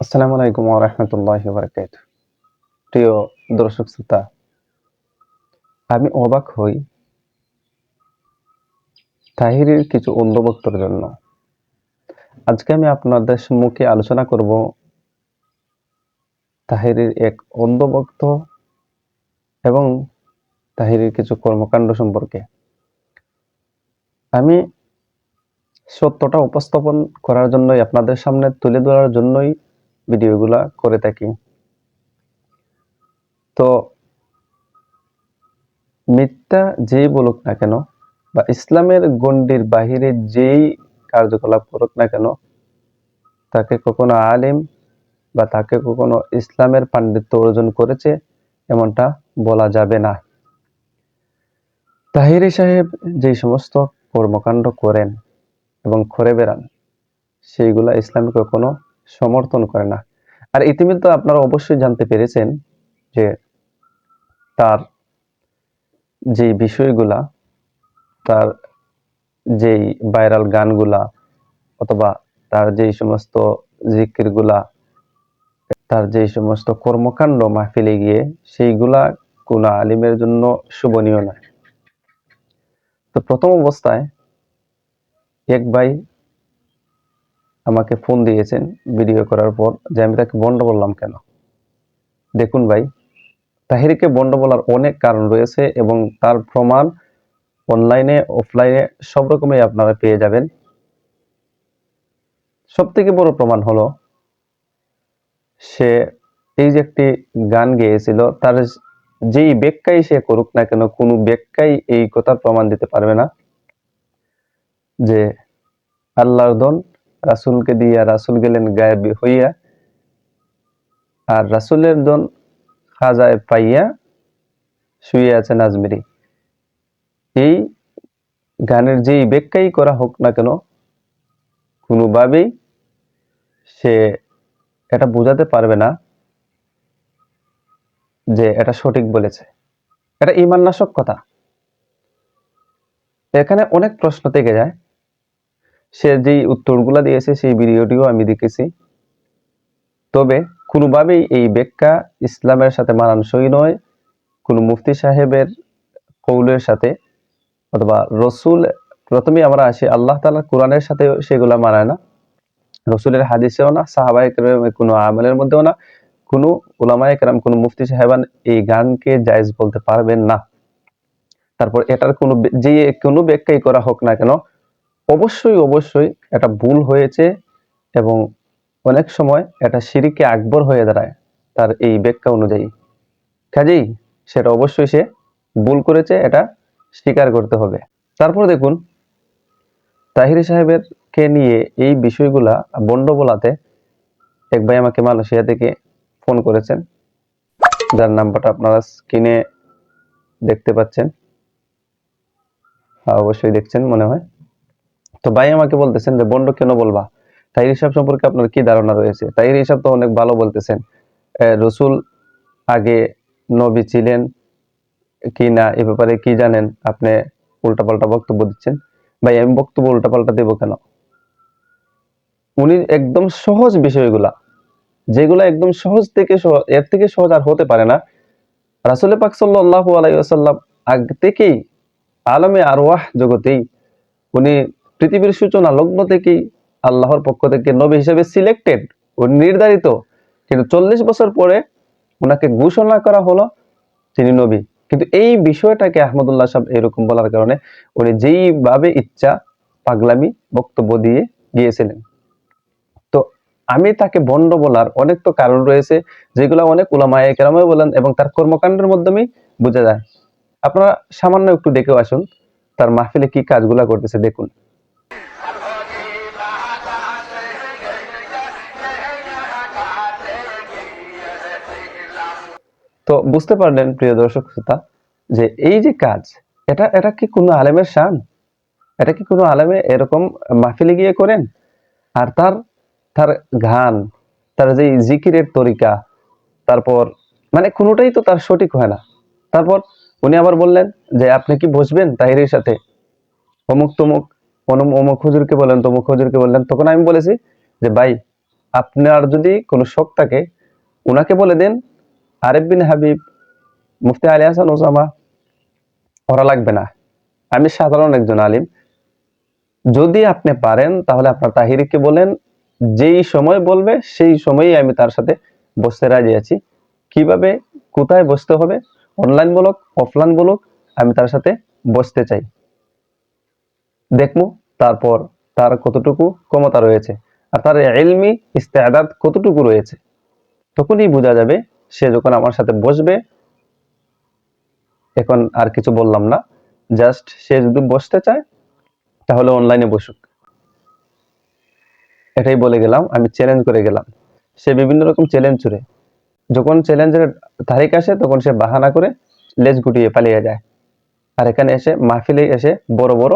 আসসালামু আলাইকুম ওরহমতুল্লাহ বারকাত প্রিয় দর্শক শ্রোতা, আমি অবাক হই তাহিরের কিছু অন্ধভক্তর জন্য। আজকে আমি আপনাদের সম্মুখে আলোচনা করব তাহিরের এক অন্ধভক্ত এবং তাহিরের কিছু কর্মকাণ্ড সম্পর্কে। আমি সত্যটা উপস্থাপন করার জন্যই, আপনাদের সামনে তুলে ধরার জন্যই ভিডিওগুলা করে থাকি। তো মিথ্যা যেই বলুক না কেন বা ইসলামের গণ্ডির বাহিরে যেই কার্যকলাপ করুক না কেন, তাকে কখনো আলিম বা তাকে কখনো ইসলামের পাণ্ডিত্য অর্জন করেছে এমনটা বলা যাবে না। তাহিরি সাহেব যে সমস্ত কর্মকাণ্ড করেন এবং করে বেড়ান, সেইগুলা ইসলামে কখনো সমর্থন করে না। আর ইতিমধ্যে আপনারা অবশ্যই জানতে পেরেছেন যে তার যে বিষয়গুলা, তার যেই ভাইরাল গানগুলা অথবা তার যেই সমস্ত জিকিরগুলা, তার যেই সমস্ত কর্মকাণ্ড মাহফিলে গিয়ে সেইগুলা কোনো আলিমের জন্য শুভনীয় নয়। তো প্রথম অবস্থায় এক ভাই আমাকে ফোন দিয়েছেন ভিডিও করার পর যে আমি তাকে বন্ড বললাম কেন? দেখুন ভাই, তাহিরকে বন্ড বলার অনেক কারণ রয়েছে এবং তার প্রমাণ অনলাইনে অফলাইনে সব রকমই আপনারা পেয়ে যাবেন। সব বড় প্রমাণ হলো, সে এই যে একটি গান গেয়েছিল, তার যেই ব্যাখ্যাই সে করুক না কেন, কোনো ব্যাখ্যাই এই কথার প্রমাণ দিতে পারবে না যে আল্লাহর দন রাসুলকে দিয়া, রাসুল গেলেন গায়েব হইয়া। আর রাসুলের দন খাজায় পাইয়া শুয়ে আছেন আজমিরি এই গানের যেই ব্যাখ্যাই করা হোক না কেন, কোনোভাবেই সে এটা বোঝাতে পারবে না যে এটা সঠিক বলেছে। এটা ইমান নাশক কথা। এখানে অনেক প্রশ্ন থেকে যায়। সে যেই উত্তরগুলা দিয়েছে, সেই ভিডিওটিও আমি দেখেছি। তবে কোনোভাবেই এই ব্যাখ্যা ইসলামের সাথে মানানসই নয়। কোনো মুফতি সাহেবের কৌলের সাথে অথবা রসুল, প্রথমেই আমরা আসি, আল্লাহ তালা কোরআনের সাথে সেগুলা মানায় না। রসুলের হাদিসেও না সাহাবাই কোনো আমলের মধ্যেও না, কোনো উলামায় কেরাম, কোনো মুফতি সাহেবান এই গানকে জায়জ বলতে পারবেন না। তারপর এটার কোনো যে কোনো ব্যাখ্যাই করা হোক না কেন অবশ্যই অবশ্যই এটা ভুল হয়েছে এবং অনেক সময় এটা সিঁড়িকে আকবর হয়ে দাঁড়ায় তার এই ব্যাখ্যা অনুযায়ী। কাজেই সেটা অবশ্যই সে ভুল করেছে, এটা স্বীকার করতে হবে। তারপর দেখুন, তাহিরি সাহেবের কে নিয়ে এই বিষয়গুলা বন্ড বলাতে এক ভাই আমাকে মালয়েশিয়া থেকে ফোন করেছেন। যার নাম্বারটা আপনারা স্ক্রিনে দেখতে পাচ্ছেন। অবশ্যই দেখছেন মনে হয়। তো ভাই আমাকে বলতেছেন যে বন্ড কেন বলবা? তাই হিসাব সম্পর্কে আপনার কি ধারণা রয়েছে? তাই হিসাব তো অনেক ভালো বলতেছেন। রসুল আগে নবী ছিলেন কি না, এ ব্যাপারে কি জানেন? আপনি উল্টাপাল্টা বক্তব্য দিচ্ছেন। ভাই, আমি বক্তব্য উল্টাপাল্টা দেবো কেন? উনি একদম সহজ বিষয়গুলা, যেগুলো একদম সহজ থেকে এর থেকে সহজ আর হতে পারে না। রাসুল পাক সাল্লাহ আলাইসাল্লাম আগ থেকেই আলমে আরওয়াহ জগতেই উনি পৃথিবীর সূচনা লগ্ন থেকেই আল্লাহর পক্ষ থেকে নবী হিসেবে সিলেক্টেড ও নির্ধারিত। কিন্তু চল্লিশ বছর পরে ওনাকে ঘোষণা করা হলো তিনি নবী। কিন্তু এই বিষয়টাকে আহমদুল্লাহ সাহেব এরকম বলার কারণে উনি যেইভাবে ইচ্ছা পাগলামি বক্তব্য দিয়ে গিয়েছিলেন। তো আমি তাকে বন্ড বলার অনেক তো কারণ রয়েছে, যেগুলো অনেক উলামায় কেরামে বলেন এবং তার কর্মকাণ্ডের মাধ্যমেই বোঝা যায়। আপনারা সামান্য একটু দেখেও আসুন, তার মাহফিলে কি কাজগুলা করতেছে দেখুন। তো বুঝতে পারলেন, প্রিয় দর্শক শ্রোতা, যে এই যে কাজ, এটা এটা কি কোনো আলেমের শান? এটা কি কোনো আলেমে এরকম মাহফিলে গিয়ে করেন? আর তার তার গান তার যে জিকিরের তরিকা, তারপর মানে কোনোটাই তো তার সঠিক হয় না। তারপর উনি আবার বললেন যে, আপনি কি বসবেন তাহিরের সাথে? অমুক তমুক অমুক হুজুরকে বললেন তমুক হুজুরকে বললেন, তখন আমি বলেছি যে, ভাই, আপনার যদি কোনো শখ থাকে, উনাকে বলে দেন আরেফ বিন হাবিব, মুফতি আলী হাসান ওসামা, ওরা লাগবে না। আমি সাধারণ একজন আলিম। যদি আপনি পারেন, তাহলে আপনার তাহিরিকে বলেন, যেই সময় বলবে, সেই সময়ই আমি তার সাথে বসতে রাজি আছি। কীভাবে, কোথায় বসতে হবে অনলাইন বলুক অফলাইন বলুক, আমি তার সাথে বসতে চাই। দেখব, তারপর তার কতটুকু ক্ষমতা রয়েছে। আর তার এলমি ইস্তেদাদ কতটুকু রয়েছে। তখনই বোঝা যাবে সে যখন আমার সাথে বসবে, এখন আর কিছু বললাম না জাস্ট সে যদি বসতে চায়, তাহলে অনলাইনে বসুক। এটাই বলে গেলাম, আমি চ্যালেঞ্জ করে গেলাম। সে বিভিন্ন রকম চ্যালেঞ্জ ছুড়ে। যখন চ্যালেঞ্জের তারিখ আসে, তখন সে বাহানা করে লেজ গুটিয়ে পালিয়ে যায়। আর এখানে এসে মাহফিলে এসে বড় বড়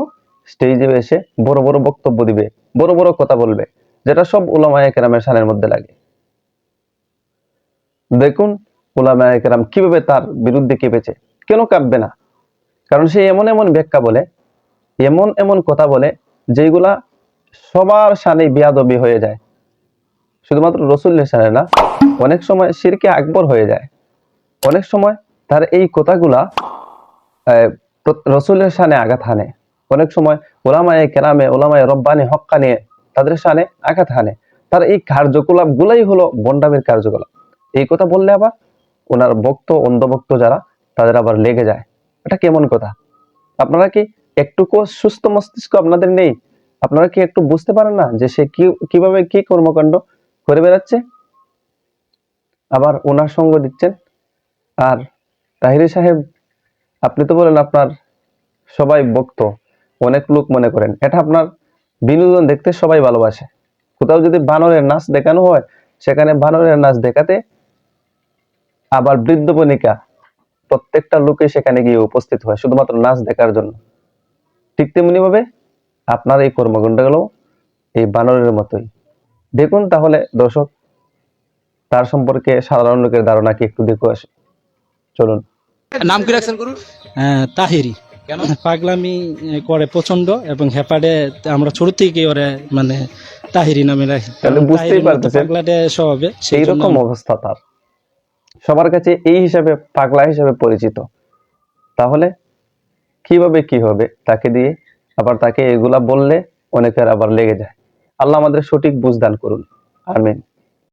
স্টেজে এসে বড় বড় বক্তব্য দিবে, বড় বড় কথা বলবে, যেটা সব ওলামায় কেরামের সানের মধ্যে লাগে। দেখুন ওলামায় কেরাম কীভাবে তার বিরুদ্ধে কেঁপেছে। কেন কাঁপবে না? কারণ সে এমন এমন ব্যাখ্যা বলে, এমন এমন কথা বলে যেগুলা সবার সানে বিয়াদবি হয়ে যায়। শুধুমাত্র রসুল্লের সানে না, অনেক সময় শিরকে আকবর হয়ে যায়। অনেক সময় তার এই কথাগুলা রসুলের সানে আঘাত হানে। অনেক সময় ওলামায় কেরামে, ওলামায় রব্বানি হক্কা নিয়ে তাদের সানে আঘাত হানে। তার এই কার্যকলাপ গুলাই হলো বন্ডামের কার্যকলাপ। এই কথা বললে আবার ওনার ভক্ত, অন্ধভক্ত যারা, তাদের আবার লেগে যায়। এটা কেমন কথা? আপনারা কি একটুকু সুস্থ মস্তিষ্ক আপনাদের নেই? আপনারা কি একটু বুঝতে পারেন না যে সে কি, কীভাবে কি কর্মকাণ্ড করে বেড়াচ্ছে? আবার ওনার সঙ্গ দিচ্ছেন। আর তাহিরি সাহেব, আপনি তো বলেন আপনার সবাই ভক্ত, অনেক লোক মনে করেন। এটা আপনার বিনোদন দেখতে সবাই ভালোবাসে। কোথাও যদি বানরের নাচ দেখানো হয়, সেখানে বানরের নাচ দেখাতে আবার বৃদ্ধ বনিকা প্রত্যেকটা লোকে সেখানে গিয়ে উপস্থিত হয় শুধুমাত্র নাচ দেখার জন্য। ঠিক তেমনি ভাবে আপনার এই কর্মকাণ্ডগুলো এই বানরের মতোই। দেখুন তাহলে দর্শক তার সম্পর্কে সাধারণ লোকের ধারণা কি একটু দেখে আসে। চলুন। নাম কি রাখছেন গুরু? হ্যাঁ, তাহিরি। কেন? পাগলামি করে প্রচণ্ড এবং হেপাডে আমরা ছোট থেকে ওরে মানে তাহিরি নামে রাখি। তাহলে বুঝতেই পারতেছেন। পাগলাটে স্বভাবে সেই সেই রকম অবস্থা তার। সবার কাছে এই হিসাবে পাগলা হিসাবে পরিচিত। তাহলে কীভাবে কি হবে? তাকে দিয়ে আবার তাকে এগুলা বললে অনেকের আবার লেগে যায়। আল্লাহ আমাদের সঠিক বুঝদান করুন। আমিন।